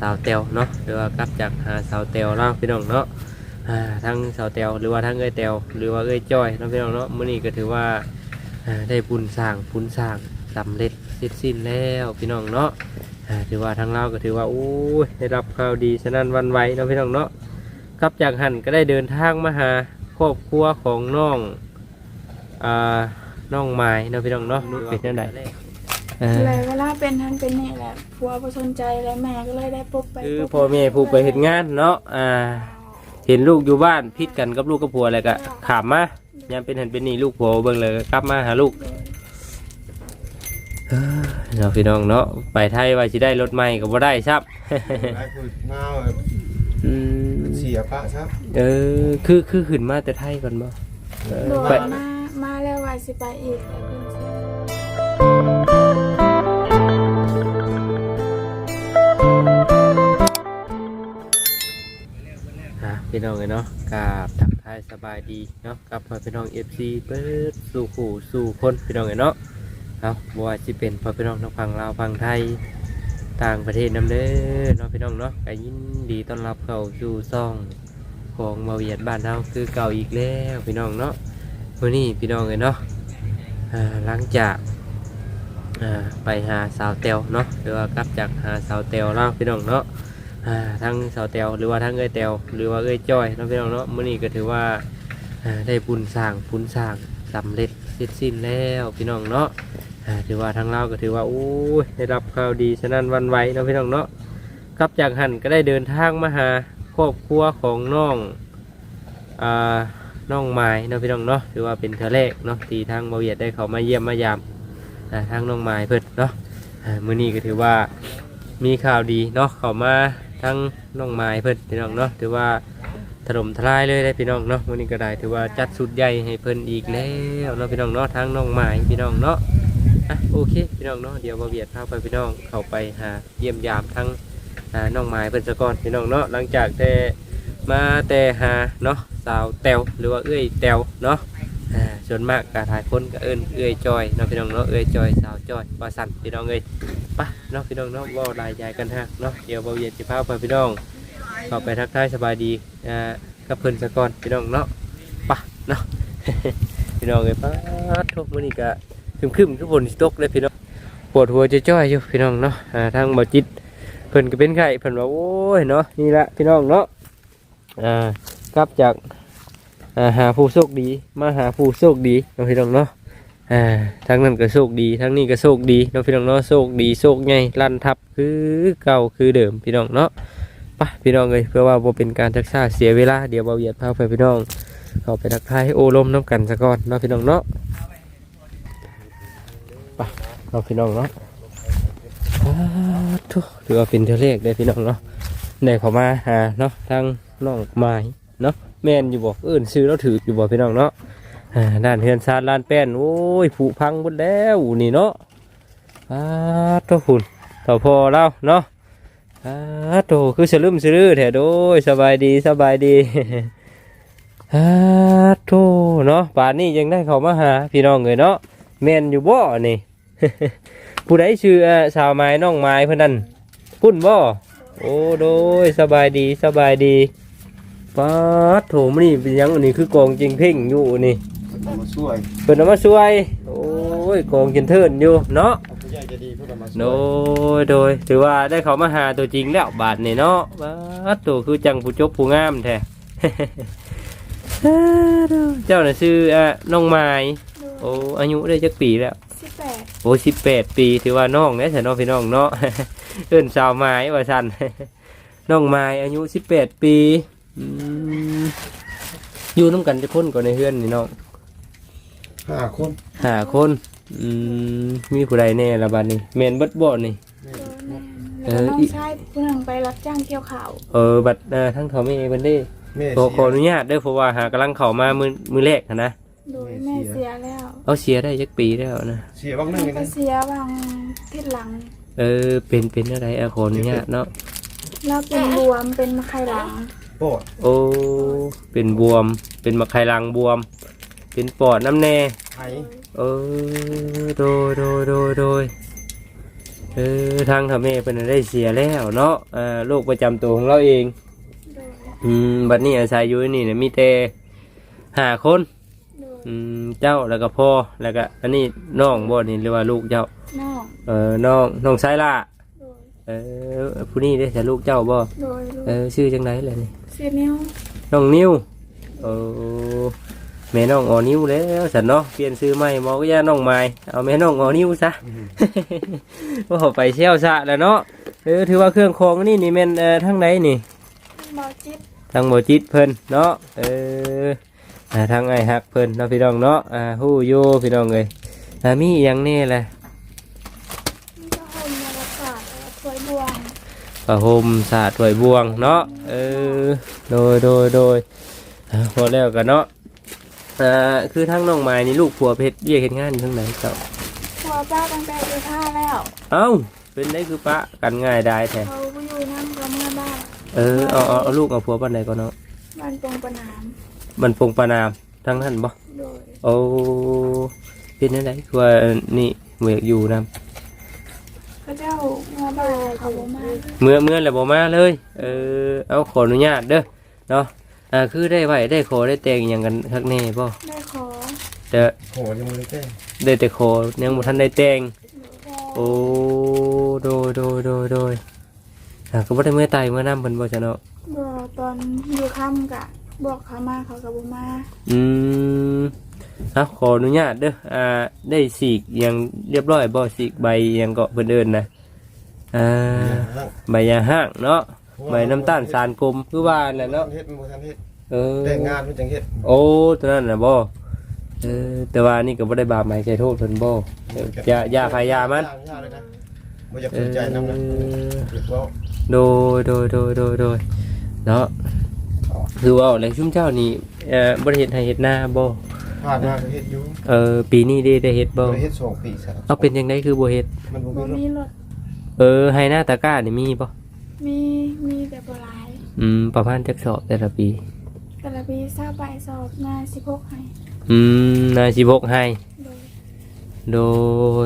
สาวเตียวเนาะหรือว่ากลับจากหาสาวเตียวเนาะพี่น้องเนาะอ่าทั้งสาวเตียวหรือว่าทั้งเอ้ยเตียวหรือว่าเอ้ยจ้อยเนาะพี่น้องเนาะมื้อนี้ก็ถือว่าได้บุญสร้างบุญสร้างสำเร็จเสร็จสิ้นแล้วพี่น้องเนาะถือว่าทางเราก็ถือว่าโอ้ยได้รับข่าวดีฉะนั้นวันไหวเนาะพี่น้องเนาะกลับจากหันก็ได้เดินทางมาหาครอบครัวของน้องอ่าน้องไม้เนาะพี่น้องเนาะเป็นจังได เอ่อเลยเวลาเป็นทันเป็นนี่แหละผัวบ่สนใจแล้วแม่ก็เลยได้ปลุกไปคือปลุกพ่อแม่ผู้ไปเห็นงานเนาะอ่าเห็นลูกอยู่บ้านพิดกันกับลูกกับผัวอะไรก็ขามมายังเป็นเห็นเป็นนี่ลูกผัวเบิ่งเลยก็กลับมาหาลูกเอ้อเนาะพี่น้องเนาะไปไทยว่าสิได้รถใหม่ก็บ่ได้ครับไอ้คุยมาอืมเสียพระครับเออคือคือขึ้นมาแต่ไทยก่อนบ่เออโดยไป มามาแล้วว่าสิไปอีกแล้วเพิ่น พี่น้องเลยเนาะกราบทักทายสบายดีเนาะกับพ่อพี่น้อง FC เปิดสู่ขู่สู่คนพี่น้องเลยเนาะเอาบ่ว่าสิเป็นพ่อพี่น้องทางฝั่งลาวฝั่งไทยต่างประเทศนำเด้อเนาะพี่น้องเนาะก็ยินดีต้อนรับเข้าสู่ซ่องของมาเวียดบ้านเฮาคือเก่าอีกแล้วพี่น้องเนาะวันนี้พี่น้องเลยเนาะหลังจากไปหาสาวเตียวเนาะหรือว่ากลับจากหาสาวเตียวเนาะพี่น้องเนาะ ทั้งสาวเตียวหรือว่าทั้งเอ้ยเตียวหรือว่าเอ้ยจ้อยเนาะพี่น้องเนาะมื้อนี้ก็ถือว่าได้บุญสร้างบุญสร้างสำเร็จเสร็จสิ้นแล้วพี่น้องเนาะถือว่าทางเราก็ถือว่าโอ้ยได้รับข่าวดีฉะนั้นวันไหวเนาะพี่น้องเนาะกับจากหันก็ได้เดินทางมาหาครอบครัวของน้องอ่าน้องไม้เนาะพี่น้องเนาะถือว่าเป็นเทอแรกเนาะที่ทางบาเวียดได้เขามาเยี่ยมมายามทางน้องไม้เพิ่นเนาะมื้อนี้ก็ถือว่ามีข่าวดีเนาะเขามา ทางน้องไม้เพิ่นพี่น้องเนาะถือว่าถล่มทลายเลยได้พี่น้องเนาะมื้อนี้ก็ได้ถือว่าจัดสุดใหญ่ให้เพิ่นอีกแล้วเนาะพี่น้องเนาะทางน้องไม้พี่น้องเนาะอะโอเคพี่น้องเนาะเดี๋ยวมาเบียดพาไปพี่น้องเข้าไปหาเยี่ยมยามทั้งอ่าน้องไม้เพิ่นสะก่อนพี่น้องเนาะหลังจากแต่มาแต่หาเนาะสาวแตวหรือว่าเอ้ยแตวเนาะ อ่าส่วนมากการถ่ายคนก็เอิ้นเอ้ยจอยเนาะพี่น้องเนาะเอ้ยจอยสาวจอยว่าสั่นพี่น้องเอ้ยไปะเนาะพี่น้องเนาะเว่าลายใหญ่กันฮะเนาะเดี๋ยวมาเบียดจะพาไปพี่น้องเข้าไปทักทายสบายดีอ่ากับเพิ่นสะก่อนพี่น้องเนาะไปะเนาะ พี่น้องเอ้ยป้าดทุกมื้อนี้ก็คึมคึมๆคือฝนสิตกเลยพี่น้องปวดหัวจะจ้อยอยู่พี่น้องเนาะอ่าทางบ่จิตเพิ่นก็เป็นไข้เพิ่นว่าโอ้ยเนาะนี่ละพี่น้องเนาะอ่ากลับจาก หาผู้โชคดี มาหาผู้โชคดีเนาพี่น้องเนาะอ่าทางนั้นก็โชคดีทางนี้ก็โชคดีเนาพี่น้องเนาะโชคดีโชคใหญ่ลั่นทับคือเก่าคือเดิมพี่น้องเนาะไปพี่น้องเลยเพื่อว่าบ่เป็นการทักษาเสียเวลาเดี๋ยวเบาเหยียดพาไปพี่น้องเขาไปทักทายโอลมน้ำกันซะก่อนเนาะพี่น้องเนาะเราพี่น้องเนาะทุถือว่าเป็นเทอเลขได้พี่น้องเนาะได้เข้ามาหาเนาะทางน้องไม้เนาะ แม่นอยู่บอกเอื่นซื้อแล้วถืออยู่บอกพี่น้องเนาะอ่าด้านเฮือนซาดลานแป้นโอ้ยผุพังหมดแล้วนี่เนาะอ้าวทุคุณต่อพอเราเนาะอ้าวโตคือสลืมสลือแท้โดยสบายดีสบายดีอ้าวโตเนาะป่านนี้ยังได้เขามาหาพี่น้องเลยเนาะแม่นอยู่บ่นี่ผู้ใดชื่อสาวไม้น้องไม้เพื่อนนั่นพุ่นบ่โอ้โดยสบายดีสบายดี ป๊าดโถมนนี่เป็นหยังอันนี้คือกองจริงเพ่งอยู่นี่มาช่วยเพิ่นเอามาช่วย โอ้ยกองจนเทินอยู่เนาะผู้ใหญ่จะดีเพื่อมาช่โดวยยโดยถือว่าได้เขามาหาตัวจริงแล้วบาทนี่เนาะบาดตัวคือจังผู้จบผู้งามแท้ เจ้าน่ะชื่อเอ่อน้องไม้ดูโอ้อายุได้จักปีแล้ว สิบแปดโอ้สิบแปดปีถือว่าน้องเนี่ยแต่น้องพี่น้องเนาะ เอิ้นสาวไม้ว่าสัน น้องไม้อายุสิบแปดปี อืมอยู่น้ำกันจะคนก่อนในเฮือนนี่น้องห้าคนหาคนอืมมีผู้ใดแน่ละบัดนี้แมนเบิดบ่นี่โดยแม่แล้วก็น้องชายผู้หนึงไปรับจ้างเกี่ยวข้าวเออบัดเอ่อทั้งเขาไม่เอเพิ่นเด้แม่ขอขออเสีนุยญาตเด้อเพราะว่าหากำลังเข้ามามือมือแรกหั้นนะโดยแม่เสียแล้วเอาเสียได้จักปีแล้วนะเสียบ้างหนึแม่งก็นะเสียบางทิศหลัง เออเป็นเป็นอะไรเอาขออนุญาตเนาะแล้วเป็นบวมเป็นไข้หลัง ปอดโอ้ เป็นบวม เป็นมะไคลังบวม เป็นปอดน้ำแน่ไข้เออโดยโดยโดยโดยเออทางทำแม่เป็นนะได้เสียแล้วเนาะอ่าโรคประจำตัวของเราเอง โดยอืมบัดนี้อาศัยอยู่นี่เนี่ยมีแต่ห้าคน โดยอืมเจ้าแล้วก็พ่อแล้วก็อันนี้น้องบ่นี่หรือว่าลูกเจ้าน้องเออน้องน้องชายล่ะโดย เออผู้นี้ได้แต่ลูกเจ้าบ่โดยลูเอกอชื่อจังไดล่ะนี่เสียนิ้วน้องนิ้วเออแม่น้องออนิ้วแล้วสันเนาะเปลี่ยนชื่อใหม่บอกว่าย่าน้องไม้เอาแม่น้องออนิ้วซะว่าไปเชี่ยวซะแล้วเนาะเออถือว่าเครื่องคองอันนี่นี่แม่นเอ่อทั้งไหนนี่บอจิตทางโมจิตเพิ่นเนาะเอออ่าทางไอ้ฮักเพิ่นเนาะพี่น้องเนาะอ่าฮู้อยู่พี่น้องเลยอ่ามีอหยังแน่แหละ มีก็ห่มมารักษาแล้วถวยบวง ผ้าห่มสาดถวยบวงเนาะเออโดยโดยโดยอ่าพอแล้วกันเนาะอ่าคือทั้งน้องไม้นี่ลูกผัวเพชรเรียกเห็นงานอยู่ทางไหนเจ้าพัวป้าตั้งแต่อยู่ท่าแล้ว เอ้าเป็นได้คือปะกันง่ายได้แท้เขาไปอยู่นั่งกับเมื่อบ้านเออเอาเอาเอาลูกเอาผัวปันใดก่อนเนาะบ้านปงประนามมันปงปานามทั้งนั้นบ่โดยโอ้เป็นอะไรคือว่านี่เมื่ออยู่นำ พระเจ้าเมื่อบ้านเขาบอกมาเมื่อเมื่อแล้วบ่มาเลย เออเอาขออนุญาตเด้อเนาะอ่าคือได้ไหวได้ขอได้แต่งอย่างกันทักแน่บ่ได้ขอแต่โหยังไม่ได้แจ้งได้แต่ขอยังบ่ทันได้แต่งขอโอ้โดยโดยโดยโดยอ่าก็บ่ได้เมื่อตายเมื่อน้ำเพิ่นบ่จ้ะเนาะบอกตอนอยู่ค่ำกะ บอกเขามาเขากับบอกมาอืม เอาขออนุญาตเด้ออ่าได้สีกอย่างเรียบร้อยบ่สีกใบอย่างเกาะเพิ่นเอิ้นนะอ่าใบยาห้างเนาะใบน้ำตาลสารกลมคือว่าน่ะเนาะเฮ็ดมันบ่ทันเฮ็ดเออแต่งงานมันจังเฮ็ดโอ้ตัวนั้นนะบ่เออแต่ว่านี่ก็บ่ได้บาปหมายใจโทษเพิ่นบ่เอออย่าอย่าพยายามมันยากเลยนะบ่อยากเอสนใจนำนะอเดี๋ยวเว้าโดยโดยโดยโดยโดยเนาะคือว่าแล้วชุมเจ้านี่เอ่อบ่ได้เฮ็ดให้เฮ็ดนาบ่ ผ่านมาก็เฮ็ดอยู่เออปีนี้ได้ได้เฮ็ดบ่บ่ได้เฮ็ดสองปีซะเอาเป็นจังไดคือบ่เฮ็ดมันบ่บอมีรถมีรถเออให้หน้าตะกร้านี่มีบ่มีมีแต่ปลายอืมประมาณจักสอบแต่ละปีแต่ละปีทราบใบสอบงานสิบหกให้อืมนา16ให้ โดยโด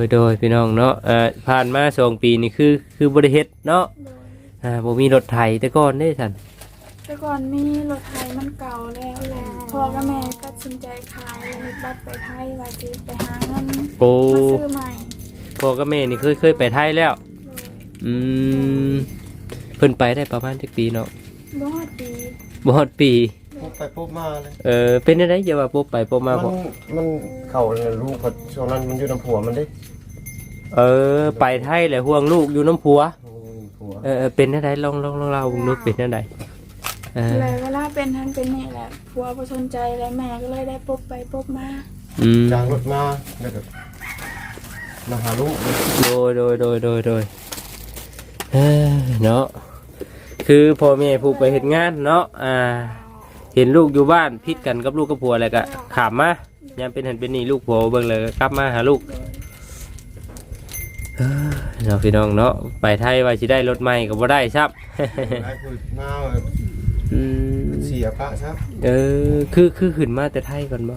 ยโดยพี่น้องเนาะเอ่อผ่านมาสองปีนี่คือคือบ่ได้เฮ็ดเนาะโดยอ่าบ่มีรถไถแต่ก่อนเด้ซั่น แต่ก่อนมีรถไทยมันเก่าแล้วพ่อกับแม่ตัดสินใจขายบัตรไปไทยว่าจะไปหาเงินโอ้มาซื้อใหม่พ่อกับแม่นี่เคยเคยไปไทยแล้วโดยอืมเพิ่นไปได้ประมาณจักปีเนาะบ่ฮอดปีบ่ฮอดปี พบไปพบมาเลยเออเป็นได้อย่าว่าปุ๊บไปปุ๊บมามันบ่มันเข้าเลยลูกเขาช่วงนั้นมันอยู่น้ำผัวมันเด้เออ ไปไทยแหละห่วงลูกอยู่น้ำผัวมันมีผัว เออเออเป็นได้ลองลองลองเล่าเบิ่งดูเป็นได้ เออเลยเวลาเป็นทันเป็นนี่แหละผัวบ่สนใจแล้วแม่ก็เลยได้ปบไปปบมาอืมจ้างรถมาแล้วก็มาหาลูกโดยโดยโดยโดยโดยเอ้อเนาะคือพ่อแม่ผู้ไปเฮ็ดงานเนาะอ่า เห็นลูกอยู่บ้านพิดกันกับลูกกับผัวอะไรก็ขามมายามเป็นหันเป็นนี่ลูกผัวเบิ่งเลยก็กลับมาหาลูกโดยเอ้อเนาะพี่น้องเนาะไปไทยว่าสิได้รถใหม่ก็บ่ได้ครับ หลายคนมา อืมเสียพระครับเออคือคือขึ้นมาแต่ไทยก่อนบ่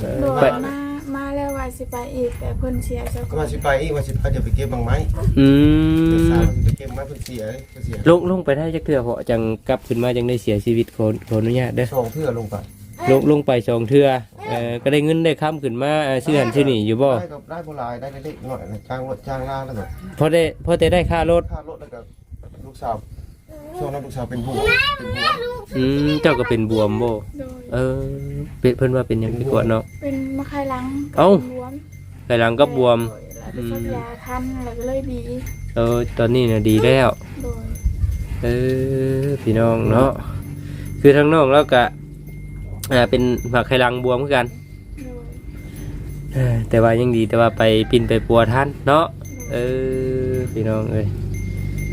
เออโดไปยมามาแล้วว่าสิไปอีกแต่เพิ่นเสียซะก็ก่อมานสิไปอีกว่าสิไปเดี๋ยวไปเก็บบางไม้อืเดี๋ยวมสาวว่าสิไปเก็บไม้เพิ่นเสียเพิ่นเสียลงลงไปได้จักเทื่อเพราะจังกลับขึ้นมาจังได้เสียชีวิตขอขออนุญาตเด้อสองเทื่อลงไปลงลงไปสองเทื่อเออก็ได้เงินได้ค้ำขึ้นมาเอ่อชื่อหันชื่อนี่อยู่บ่ได้กับได้โบราณได้เล็กๆหน่อยนะจ้างรถจ้างล่างแล้วก็พอได้พอได้ได้ค่ารถค่ารถแล้วก็ลูกสาว ช่วงนั้นลูกสาวเป็นบวมเป็นบวมอืมเจ้าก็เป็นบวมบ่โดยเออเป็นเพิ่นว่าเป็นหยังดีกว่าเนาะ เป็นมะไคลังเอ้า บวมไหลังก็บวมโดยแล้วก็สักยาคันแล้วก็เลยดี เออตอนนี้น่ะดีแล้ว โดยเออพี่น้องเนาะคือทั้งน้องแล้วก็อ่าเป็นหมากไขลังบวมคือกันโดยเออแต่ว่ายังดีแต่ว่าไปปินไปปัวท่านเนาะเออพี่น้องเอ้ยเ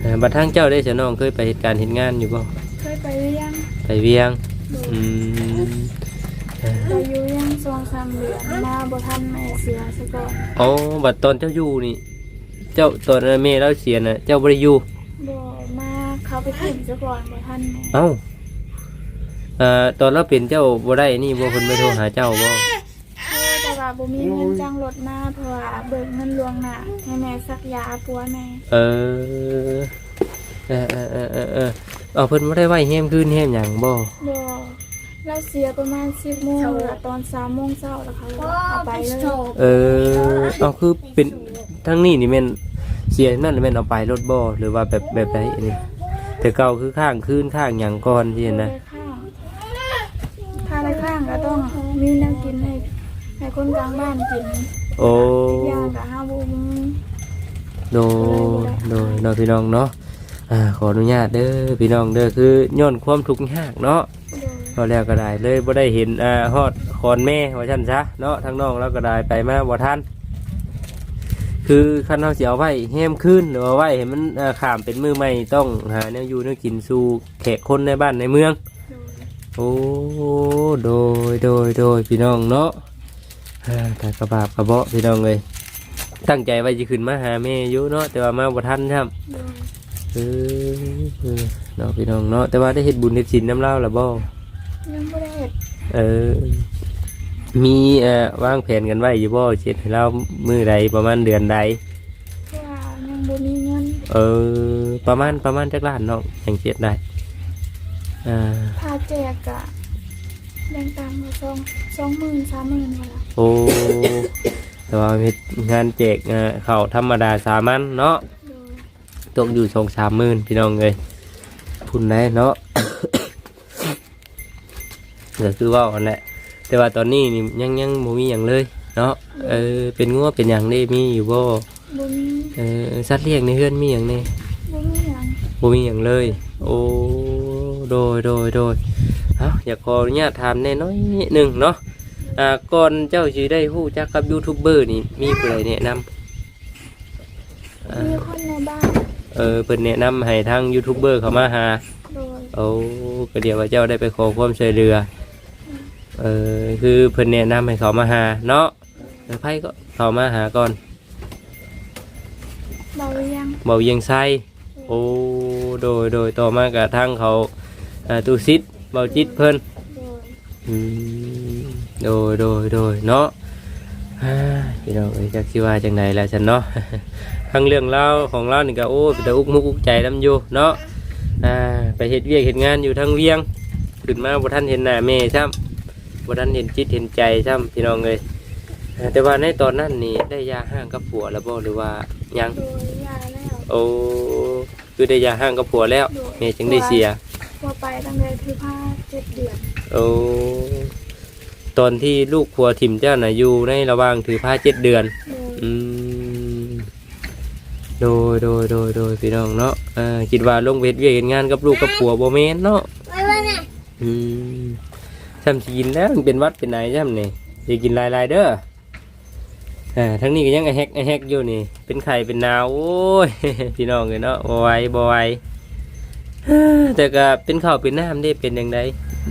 ออบัดทั้งเจ้าได้เสียน้องเคยไปเหตุการณ์เหตุงานอยู่บ่เคยไปหรือยังไปเวียงโดยอืมเออไปอยู่ยังสองสามเดือนมาบ่ทันแม่เสียซะก่อนอ๋อบัดตอนเจ้าอยู่นี่ เจ้าตอนนั้นแม่เราเสียน่ะเจ้าบ่ได้อยู่บ่มาเขาไปถึงซะก่อนบ่ทันแม่เอ้าเอ่อตอนเราเป็นเจ้าบ่ได้นี่บ่เพิ่นไปโทรหาเจ้าบ่เออแต่ว่า บบ่มีเงินจ้างรถมาเพราะว่าเบิกเงินลวงหน้าให้แม่ซักยาปัวแม่เออเออเออเออเออเออเอาเพิ่นบ่ได้ไว้แฮมคืนแฮมหยังบ่บ่เราเสียประมาณ10โมงแล้วตอน3โมงเช้าแล้วเขาเอาไปเลยเออเอาคือเป็นทั้งนี้นี่แม่นเสียนั่นแม่นเอาไปรถบ่หรือว่าแบบแบบใดอันนี้แต่เก่าคือข้างคืนข้างหยังก่อนที่นะได้ข้างถ้าได้ข้างก็ต้องมีแน้ำกินให้ ให้คนกลางบ้านกินโอ้ยากับห้าบุมโดยโดยเนาะพี่น้องเนาะอ่าขออนุญาตเด้อพี่น้องเด้อคือย้อนความทุกข์ยากเนาะโดยพอแล้วก็ได้เลยบ่ได้เห็นอ่าฮอดคอนแม่ว่าซั่นซะเนาะทั้งน้องแล้วก็ได้ไปมาบ่ทันคือคันเฮาสิเอาไว้แฮมคืนหรือว่าไว้ให้มันอ่าข้ามเป็นมือใหม่ต้องหาแนวอยู่แนวกินสู่แขกคนในบ้านในเมืองโดยโอ้โดยโดยโดยพี่น้องเนาะอ่า แต่กระบาบกระเบาะพี่น้องเลยตั้งใจไว้จะขึ้นมาหาแม่อยู่เนาะแต่ว่ามาบ่ทันครับโดยเออเออเนาะพี่น้องเนาะแต่ว่าได้เฮ็ดบุญเฮ็ดศีลน้ำเล่าล่ะบ่ยังไม่ได้เห็ดเออ มีเอ่อวางแผนกันไว้อยู่บ่เจ็ดให้เรามื้อใดประมาณเดือนใดเพราะว่ายังบ่มีเงินเออ ประมาณประมาณจักล้านเนาะอย่างเจ็ดได้อ่าถ้าแจกอะ แบ่งตามมาสองสองหมื่นสามหมื่นมาละโอ้แต่ว่าเฮ็ดงานแจกเอ่อข้าวธรรมดาสามัญเนาะโดยตกอยู่สองสามหมื่นพี่น้องเลยพุ่นได้เนาะ ก็คือว่าอันแหละ แต่ว่าตอนนี้นี่ยังยังบ่มีอย่างเลย เนาะเออเป็นงัวเป็นอย่างได้มีอยู่บ่บ่มีเออสัตว์เลี้ยงในเฮือนมีอย่างนี่บ่มีหยังบ่มีอย่างเลย โอ้ โดยโดยโดย เอาอยากขออนุญาตถามแน่น้อยนิดหนึงเนาะอ่าก่อนเจ้าสิได้ฮู้จักกับยูทูบเบอร์นี่มีผู้ใดแนะนำอ่ามีคนในบ้านเออเพิ่นแนะนำให้ทางยูทูบเบอร์เข้ามาหา โดยโอ้ก็เดี๋ยวว่าเจ้าได้ไปขอความช่วยเหลือ เออคือเพิ่นแนะนำให้เขามาหาเนาะเออไพ่ก็เขามาหาก่อนเบาหรือยังเบาเยียงไซโอ้โดยโดยต่อมากับทางเขาอ่าตูซิด เบาจิตเพิ่นโดยอืมโดยโดยโดยเนาะอ่าพี่น้องเอ้ยจักสิว่าจังไดแล้วฉันเนาะ ทั้งเรื่องเล่าวของเรานี่ก็โอ้เป็นตาอุกมุกอุกใจนํอยู่เนาะอ่าไปเฮ็ดเวียกเฮ็ดงานอยู่ทั้งเวียงขึ้นมาบ่ทันเห็นหน้าแม่ซ้ำบ่ทันเห็นจิตเห็นใจซ้ำพี่น้องเอ้ยอ่าแต่ว่าในตอนนั้นนี่ได้ยาห้างกับผัวแล้วบ่หรือว่ายังโดยยาแล้วโอ้คือได้ยาห้างกับผัวแล้วแม่จึงได้เสีย พอไปตั้งแต่คือผ้าเจ็ดเดือนโอ้ตอนที่ลูกผัวถิ่มเจ้าน่ะอยู่ในระหว่างถือผ้าเจ็ดเดือน โดยอืมโดยโดยโดยโดยพี่น้องเนาะอ่าคิดว่าลงเวทเวียกเฮ็ดงานกับลูกกับผัวบ่แม่นเนาะอืมซ้ำสิกินแล้วมันเป็นหวัดเป็นไหนซ้ำนี่สิกินหลายๆเด้ออ่าทั้งนี้ก็ยังไอแฮกไอแฮกอยู่นี่ เป็นไข่เป็นหนาวโอ้ย พี่น้องเลยเนาะบ่ไหวบ่ไหว แต่ก็เป็นข้าวเป็นน้ำได้เป็นอย่างไร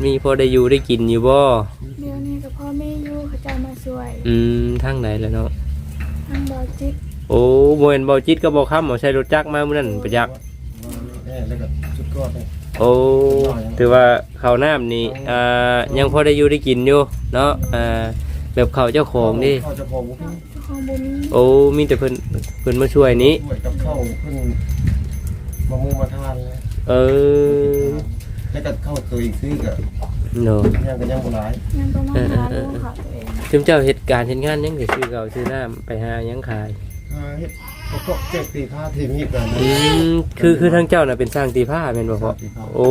มีพอได้อยู่ได้กินอยู่บ่เดี๋ยวนี้กับพ่อแม่อยู่เขาจะมาช่วยอืมทางไหนแล้วเนาะทางบอจิกโอ้โมเห็นบ่จิตก็บ่ค้ำบ่ใช้รถจักรมามื้อนั้นประจักษ์นี่แล้วก็สุดยอดเลยโอ้ถือว่าข้าวน้ำนี่อ่ายังพอได้อยู่ได้กินอยู่เนาะอ่าแบบข้าวเจ้าของนี่ข้าวจะพองขึ้นเจ้าของบุญโอ้มีแต่เพิ่นเพิ่นมาช่วยนี้ด้วยกับข้าวขึ้นมะม่วงมาทานเลย เออแล้วก็ข้าวตัวอีกซื้อกับเนาะย่างกับย่างโบราณยังต้องมาหาลูกเขาตัวเองถึงเจ้าเหตุการณ์เฮ็ดงานยังสิซื้อข้าวซื้อน้ำไปหาหยังขายอ่าเฮ็ดแล้วก็แจกตีผ้าทีมีกันอืมคือคือทางเจ้าน่ะเป็นสร้างตีผ้าแม่นบ่พ่อโอ้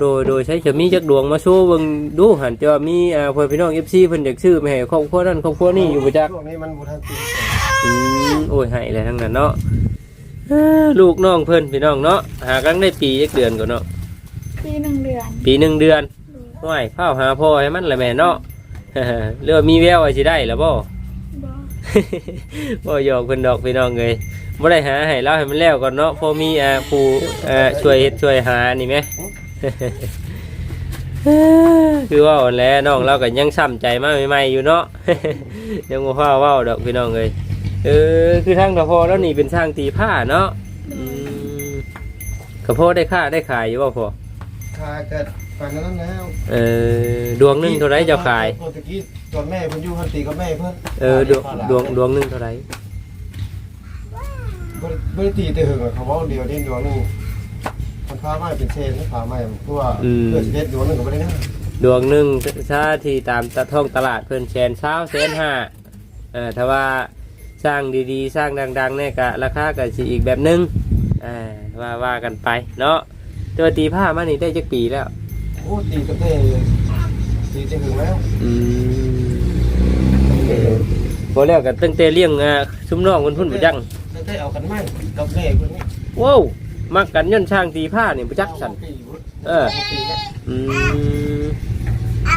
โดยโดยใช้จะมีจักดวงมาโชว์เบิ่งดูหันจะว่ามีอ่าเพื่อนพี่น้อง FC เพิ่นอยากซื้อมาให้ครอบครัวนั้นครอบครัวนี้อยู่บ่จักช่วงนี้มันบูทันตีอืมโอ้ยให้อะไรทั้งนั้นเนาะเอ้อ ลูกน้องเพิ่นพี่น้องเนาะหากันได้ปีจักเดือนก่อนเนาะปีหนึ่งเดือนปีหนึ่งเดือนโดยห้วยข้าวหาพ่อให้มันแหละแม่เนาะเรือว่ามีแววว่าสิได้แล้วบ่บอบ่หยอกเพิ่นดอกพี่น้องเอ้ยบ่ได้หาให้เราให้มันแล้วก่อนเนาะพอมีอ่าผู้อ่าช่วยเฮ็ดช่วยหานี่แหมคือว่าอ่อนแล้วน้องเราก็ยังซ้ำใจมาใหม่ๆอยู่เนาะยังบ่ฟ้าเว้าดอกพี่น้องเอ้ย เออคือทางตะพอแล้วนี่เป็นช่างตีผ้าเนาะอืมกระพอได้ค่าได้ขายอยู่บ่พอขายเกิดปานนั้นแล้วเออดวงหนึงเท่าไรเจ้าขายโปรตุกีสตอนแม่เพิ่นอยู่หันตีกับแม่เพิ่นเออดวงดวงดวงหนึงเท่าไหร่บ่ได้บ่ได้ตีแต่หึงอะเขาเว้าเดียวนี่ดวงหนึงมันพาไม้เป็นเชนพาไม้เพราะว่าเพื่อสิเฮ็ดดวงหนึงก็บ่ได้นะดวงหนึงชาที่ตามตะท้องตลาดเพิ่นแชนเช้าแสนห้าเออถ้าว่า สร้างดีๆ สร้างดังๆเนี่ยก็ราคาก็สิอีกแบบหนึงอ่าว่าว่ากันไปเนาะตัวตีผ้ามานี่ได้จักปีแล้วโอ้ตีกับแต่ตีแต่หึงแล้วอืมพอแล้วกันตั้งแต่เลี้ยงอ่าซุ้มน้องคนพุ่นบ่จังแต่แต่เอากันไม้กับแม่เพิ่นนี่ว้าวมักกันย่นช่างตีผ้านี่บ่จักสันปีอยู่เอออืม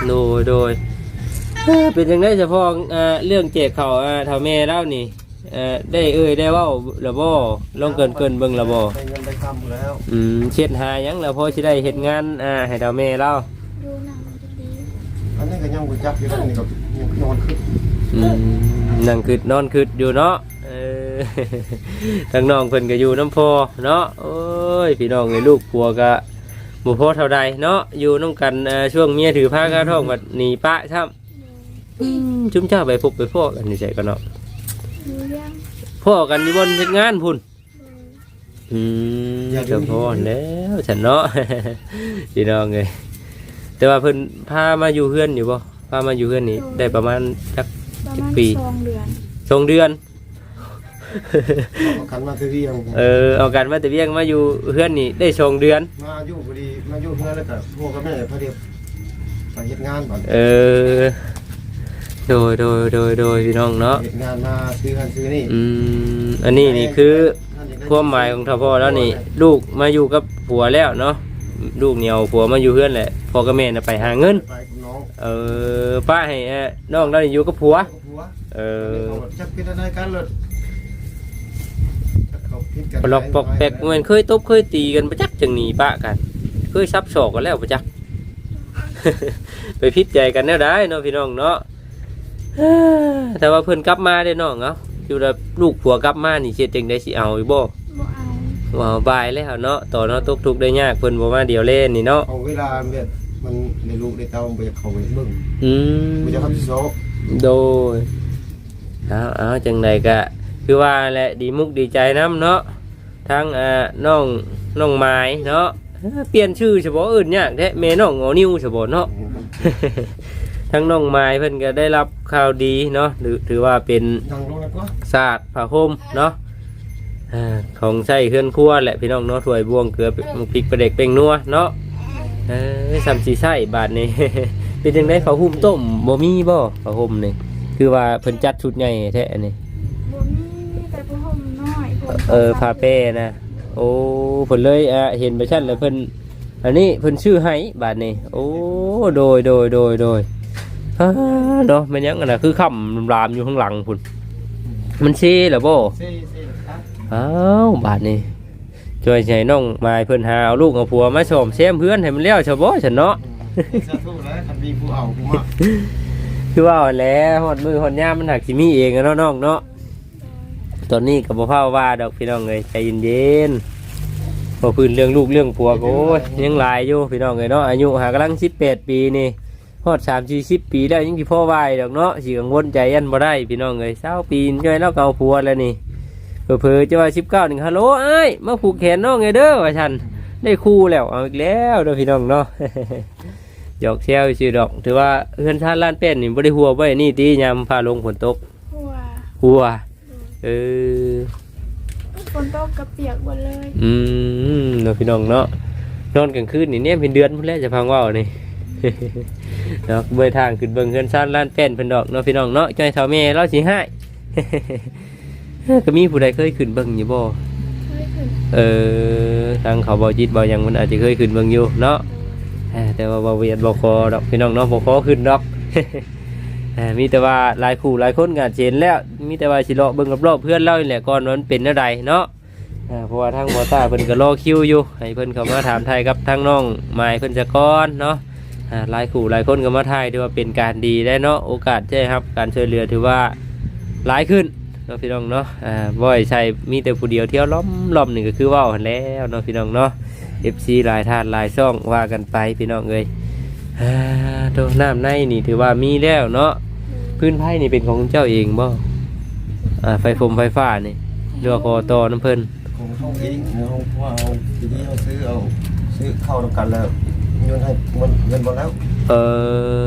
โดยโดย เอ้อเป็นยังไงเฉพาะเอ่อเรื่องเจ็บเข่าเอ่อเท่าแม่เล่านี่เอ่อได้เอ่ยได้เว่าระบ่ลองเกินเกินเบิ่งระบ่ได้เงินได้คำแล้วอืมเช็ดหาหยังแล้วพอสิได้เฮ็ดงานอ่าให้เท่าแม่เล่าดูหนังดีอันนี้ก็ยังบ่จักอยู่แล้วนี่ก็ยังนอนขึ้นอืมนั่งคืดนอนคืดอยู่เนาะเออทางน้องเพิ่นก็อยู่น้ำพอเนาะโอ้ยพี่น้องไอ้ลูกผัวก็บ่พอเท่าใดเนาะอยู่น้ำกันเอ่อช่วงเมียถือผ้าก้าท้องบัดหนีปะครับๆ อืมชุมเจ้าไปพบไปพ่อกันนี่ใช่กันเนาะดูยังพ่อกันอยู่บนเฮ็ดงานพุ่นดูอืมเจ้าพ่อแล้วฉันเนาะ พี่น้องเอ้ยแต่ว่าเพิ่นพามาอยู่เฮือนอยู่บ่พามาอยู่เฮือนนี่ได้ประมาณจัก ประมาณปี สองเดือนสองเดือน เอากันมาแต่เวียงเออเอากันมาแต่เวียงมาอยู่เฮือนนี่ได้สองเดือน มาอยู่พอดีมาอยู่เพื่อนแล้วก็พวกกับแม่พอดีไปเฮ็ดงานบัดเออ โดยโดยโดยโดยพี่น้องเนาะเฮ็ดงานมาซื้อหันซื้อนี่อืมอันนี้นี่คือความหมายของท่าพ่อแล้วนี่ลูกมาอยู่กับผัวแล้วเนาะลูกเหนียวผัวมาอยู่เพื่อนแหละพ่อกับแม่น่ะไปหาเงิน ไปกับน้องเออป้าให้เอ่อน้องเรานี่อยู่กับผัว กับผัวเอเออจักเป็นอะไรกันเลยจักเขาผิดกันปลอกปอกแปกเหมือนเคยตบเคยตีกันประจักจังหนีป้ากัน เคยซับศอกกันแล้วประจัก ไปพิจใจกันแน่ได้เนาะพี่น้องเนาะเอ้อ แต่ว่าเพิ่นกลับมาได้น้องเนาะอยู่แล้วลูกผัวกลับมานี่เช็ดจังได้สิเอาอีบ่บ่เอาว่าบายแล้วเนาะตอนเนาะตกทุกข์ได้ยากเพิ่นบ่มาเดียวเล่นนี่เนาะเอาเวลาแบบมันในลูกในเต้าไปเขาไปเบิ่งอืมบ่จะทำที่โซโดยเอาเอาจังใดก็คือว่าแหละดีมุกดีใจน้ำเนาะทั้งอ่าน้องน้องไม้เนาะเอ้อเปลี่ยนชื่อเฉพาะอื่นยากแท้แม่น้องงอนิ้วเฉพาะเนาะ ทั้งน้องไม้เพิ่นก็ได้รับข่าวดีเนาะหรือถือว่าเป็นนั่งลงแล้วก็ศาสตร์ผ้าห่มเนาะอ่าของใช้เครื่องครัวแหละพี่น้องเนาะถ้วยบวงเกลือพริกประเด็กเป็นนัวเนาะเออสามสีไส้บาทนี่ เป็นจังไดผ้าห่มต้มบ่มีบ่ผ้าห่มนี่คือว่าเพิ่นจัดชุดใหญ่แท้อันนี่บ่มีแต่ผ้าห่มน้อยผมเออผ้าเป้นะโอ้เพิ่นเลยอะเห็นไปชั้นแล้วเพิ่นอันนี้เพิ่นชื่อให้บาทนี่โอ้โดยโดยโดยโดยอ่า เนาะแมันยังอันน่ะคือค่ำรามอยู่ข้างหลังพุ่นมันเช่เหรอบ่เซ่เซ่ครับอ้าวบาทนี่ช่วยใช้น้องมายเพิ่นหาเอาลูกเอาผัวมาชมเซมเพื่อนให้มันเลี้ยวชาวบ่ฉันเนาะสาธุแล้วคันมีผู้เอาผู้มาคือว่าเอาแหล้วฮอดมือฮอดยามมันหักสิมีเองอะเนาะน้องเนาะตอนนี้ก็บ่พาว่าดอกพี่น้องเอ้ยใจเย็นๆบ่พื้นเรื่องลูกเรื่องผัวก็โอ้ยยังหลายอยู่พี่น้องเอ้ยเนาะอายุหากำลัง18ปีนี่ ฮอด3 40ปีแล้วยังสิพ่อวายดอกเนาะสิกังวลใจยันบ่ได้พี่น้องเอ้ย20ปีนี่ย่อยแล้วก็เอาผัวแล้วนี่เผลอๆจะว่าสิบเก้าหนึ่งฮัลโหลไอ้ายมาผูกแขนน้องไงเด้อว่าฉันได้คู่แล้วเอาอีกแล้วเด้อพี่น้องเนาะหยอกเซลชื่อดอก ถือว่าเฮือนชาติล้านเป็นนี่บริหัวไว้นี่ตียามพาลงฝนตกหัวหัวเออฝนตกกระเปียกหมดเลย อืมเนาะพี่น้องเนาะนอนกลางคืนนี่เนี่ยเป็นเดือนพุ่นแล้วจะพังว่าวนี่ เนาะเบยทางขึ้นเบิ่งเฮือนชาติล้านเป็นเพิ่นดอกเนาะพี่น้องเนาะใจอยเท่าแม่เราสิให้ก็มีผู้ใดเคยขึ้นเบิ่งอยู่บ่เคยขึ้นเออทางเขาบอจิตบอยังมันอาจจะเคยขึ้นเบิ่งอยู่เนาะเออแต่ว่าบอเวียนบอคอดอกพี่น้องเนาะบอคอขึ้นดอกเออมีแต่ว่าหลายคู่หลายคนงานเชนแล้ว มีแต่ว่าสิเลาะเบิ่งรอบๆเพื่อนเล่านี่แหละก่อนว่ามันเป็นอะไรเนาะเออเพราะว่าทางบอต้าเพิ่นก็รอคิวอยู่ ให้เพิ่นเข้ามาถามไทยกับทางน้องไม้เพิ่นจะก่อนเนาะอ่า หลายคู่หลายคนก็มาทายถือว่าเป็นการดีได้เนาะโอกาสใช่ครับ การช่วยเหลือถือว่าหลายขึ้นเนาะพี่น้องเนาะอ่าบ่อยใช่มีแต่ผู้เดียวเที่ยวล้อมล้อมหนึ่งก็คือว่าหันแล้วเนาะพี่น้องเนาะ FC หลายท่านหลายช่องว่ากันไปพี่น้องเอ้ยอ่าโดน้ำในนี่ถือว่ามีแล้วเนาะพื้นไผ่นี่เป็นของเจ้าเองบ่อ่าไฟฟมไฟฟ้านี่หรือว่าขอตอน้ำเพิ่นคงเข้าเองเนาเราะว่าเอาทีนี้เราซื้อเอาซื้อเข้าทำกันแล้ว เงินให้เงินเงินหมดแล้วเอ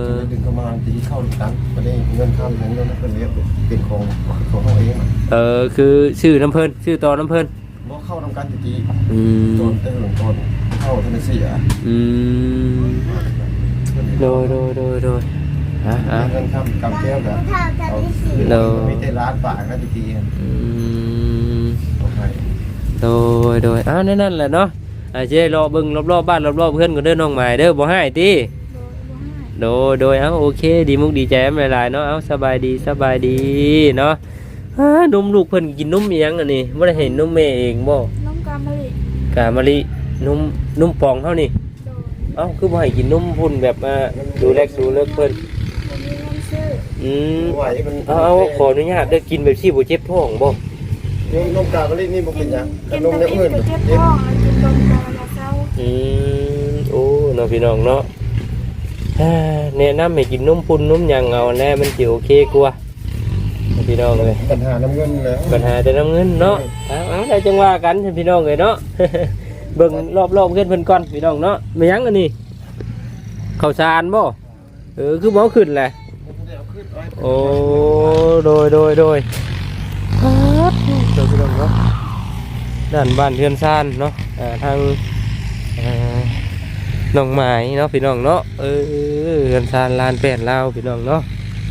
อดึงเข้ามาทีนี้เข้าทำกันไม่ได้เงินข้ามเงินเงินเป็นเรียกเป็นของของเขาเองอะเออคือชื่อน้ำเพิ่นชื่อต่อน้ำเพิ่นบ่เข้าทำกันตะกี้อืตอมนเติมตอนเข้าทนเสียอืมโดยโดยโดยโดยอะอะเงินข้ามกำแก้วแบบเอาโดยมีแต่ร้านฝากนะตะกี้อืมเอาให้โดยโดยอ้าวนั่นนั่นแหละเนาะ อาเจ๊รอเบิ่งรอบๆบ้านรอบๆเพื่อนก็เด้อน้องหมายเด้อบ่ให้ติโดยบ่ให้ โดยโดยเอ้าโอเค ดีมุกดีใจแอมหลายๆเนาะเอ้าสบายดีสบายดีเนาะอ้านมลูกเพิ่นกินนมอีหยังอันนี้บ่ได้เห็นนมแม่เองบ่น้องกามะลิกามะลินมนมปองเท่านี่โดยเอ้าคือบ่ให้กินนมพุ่นแบบมาดูแลดูเลิกเพิ่นบ่มีเงินซื้ออืมไหวมันเอาเอาขออนุญาตเด้อกินแบบที่บ่เจ็บท้องบ่ นมนมกาบรินี่บ่เป็นหยังกินนมแต่เนี่ยอิ่อื่มนไปเจ็บท้องแล้วกิน นมตอนละเช้าอืมโอ้เนาะพี่น้องเนาะอ่าแนะนำให้กินนมพุ่นนมหยังเอาแน่มันสิโอเคกว่าพี่น้องเอ้ยปัญหาน้ำเงินแล้วปัญหาแต่น้ำเงินเนาะเอาเอาได้จังว่ากันพี่น้องเลยเนาะ เบิ่งรอบๆเพื่อนเพิ่นก่อนพี่น้องเนาะไม่ยั้งอันนี้ข้าวสารบ่เออคือบ่ขึ้นแหละโอ้โดยโดยโดยครับเจ้าพี่น้องเนาะ ด้านบ้านเทือนซานเนาะทางน้องไม้เนาะพี่น้องเนาะเออเทือนซานลานแป้นลาวพี่น้องเนาะ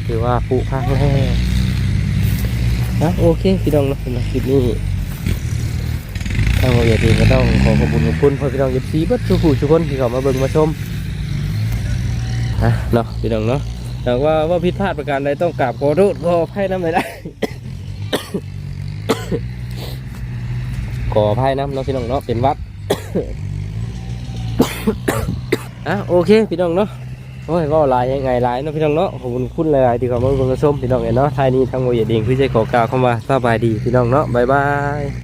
ถือว่าผูกพังแล้วนะโอเคพี่น้องเนาะสำหรับคลิปนี้ทางโรงเรียนเองก็ต้องขอขอบคุณขอบคุณพ่อพี่น้องเอฟซีบัดทุกผู้ทุกคนที่เข้ามาเบิ่งมาชมนะเนาะพี่น้องเนาะแต่ว่าว่าผิดพลาดประการใดต้องกราบขอโทษขออภัยน้ำไม่ได้ ขออภัยน้ำเนาะพี่น้องเนาะเป็นวัดอะโอเคพี่น้องเนาะโอ้ยว่าลายยังไงลายเนาะพี่น้องเนาะขอบคุณคุณหลายๆที่เข้ามาเบิ่งมาชมพี่น้องเนาะท้ายนี้ทางโมเยดเองคือจขอกล่าวคำว่าสบายดีพี่น้องเนาะบ๊ายบาย